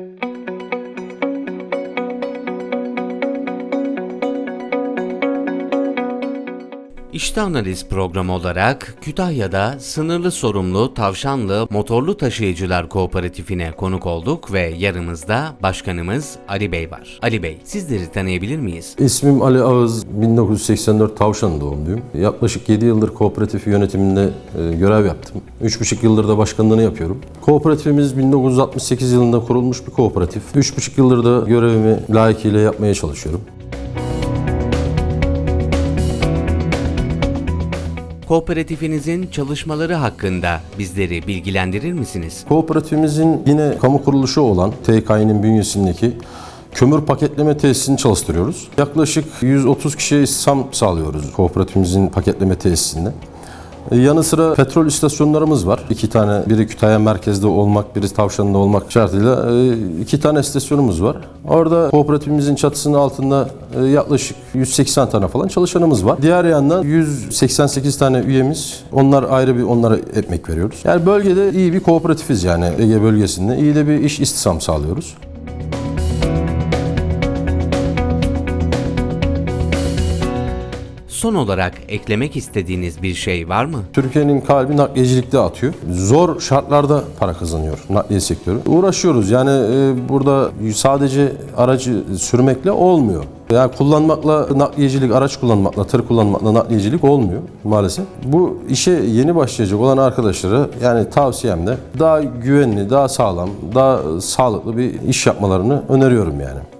thank you. İşte analiz programı olarak Kütahya'da sınırlı sorumlu tavşanlı motorlu taşıyıcılar kooperatifine konuk olduk ve yanımızda başkanımız Ali Bey var. Ali Bey sizleri tanıyabilir miyiz? İsmim Ali Ağız, 1984 Tavşan doğumluyum. Yaklaşık 7 yıldır kooperatif yönetiminde e, görev yaptım. 3,5 yıldır da başkanlığını yapıyorum. Kooperatifimiz 1968 yılında kurulmuş bir kooperatif. 3,5 yıldır da görevimi layıkıyla yapmaya çalışıyorum. Kooperatifinizin çalışmaları hakkında bizleri bilgilendirir misiniz? Kooperatifimizin yine kamu kuruluşu olan TKİ'nin bünyesindeki kömür paketleme tesisini çalıştırıyoruz. Yaklaşık 130 kişiye istihdam sağlıyoruz kooperatifimizin paketleme tesisinde. E, Yanı sıra petrol istasyonlarımız var. İki tane, biri Kütahya merkezde olmak, biri Tavşan'da olmak şartıyla e, iki tane istasyonumuz var. Orada kooperatifimizin çatısının altında e, yaklaşık 180 tane falan çalışanımız var. Diğer yandan 188 tane üyemiz. Onlar ayrı bir onlara ekmek veriyoruz. Yani bölgede iyi bir kooperatifiz yani Ege bölgesinde. iyi de bir iş istihdam sağlıyoruz. Son olarak eklemek istediğiniz bir şey var mı? Türkiye'nin kalbi nakliyecilikte atıyor. Zor şartlarda para kazanıyor nakliye sektörü. Uğraşıyoruz yani e, burada sadece aracı sürmekle olmuyor. Yani kullanmakla nakliyecilik, araç kullanmakla, tır kullanmakla nakliyecilik olmuyor maalesef. Bu işe yeni başlayacak olan arkadaşlara yani tavsiyem de daha güvenli, daha sağlam, daha sağlıklı bir iş yapmalarını öneriyorum yani.